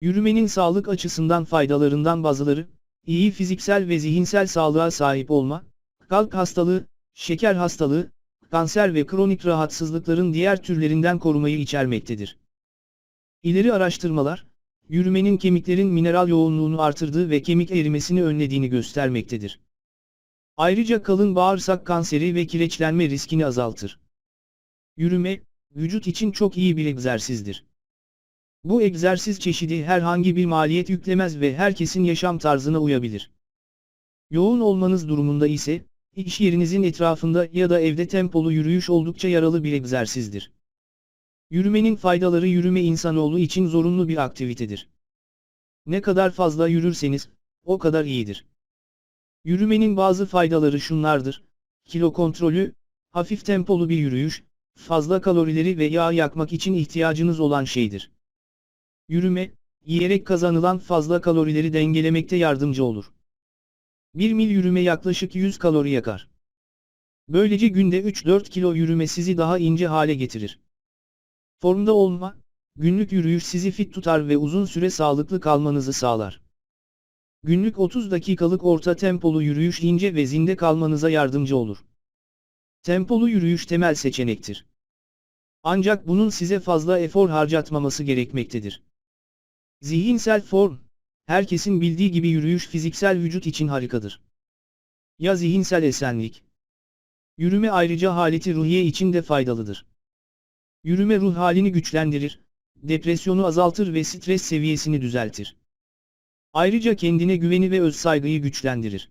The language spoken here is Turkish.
Yürümenin sağlık açısından faydalarından bazıları, iyi fiziksel ve zihinsel sağlığa sahip olma, kalp hastalığı, şeker hastalığı, kanser ve kronik rahatsızlıkların diğer türlerinden korumayı içermektedir. İleri araştırmalar, yürümenin kemiklerin mineral yoğunluğunu artırdığı ve kemik erimesini önlediğini göstermektedir. Ayrıca kalın bağırsak kanseri ve kireçlenme riskini azaltır. Yürüme, vücut için çok iyi bir egzersizdir. Bu egzersiz çeşidi herhangi bir maliyet yüklemez ve herkesin yaşam tarzına uyabilir. Yoğun olmanız durumunda ise, iş yerinizin etrafında ya da evde tempolu yürüyüş oldukça yaralı bir egzersizdir. Yürümenin faydaları yürüme insanoğlu için zorunlu bir aktivitedir. Ne kadar fazla yürürseniz, o kadar iyidir. Yürümenin bazı faydaları şunlardır. Kilo kontrolü, hafif tempolu bir yürüyüş, fazla kalorileri ve yağ yakmak için ihtiyacınız olan şeydir. Yürüme, yiyerek kazanılan fazla kalorileri dengelemekte yardımcı olur. 1 mil yürüme yaklaşık 100 kalori yakar. Böylece günde 3-4 kilo yürüme sizi daha ince hale getirir. Formda olma, günlük yürüyüş sizi fit tutar ve uzun süre sağlıklı kalmanızı sağlar. Günlük 30 dakikalık orta tempolu yürüyüş ince ve zinde kalmanıza yardımcı olur. Tempolu yürüyüş temel seçenektir. Ancak bunun size fazla efor harcatmaması gerekmektedir. Zihinsel form, herkesin bildiği gibi yürüyüş fiziksel vücut için harikadır. Ya zihinsel esenlik? Yürüme ayrıca haleti ruhiye için de faydalıdır. Yürüme ruh halini güçlendirir, depresyonu azaltır ve stres seviyesini düzeltir. Ayrıca kendine güveni ve öz saygıyı güçlendirir.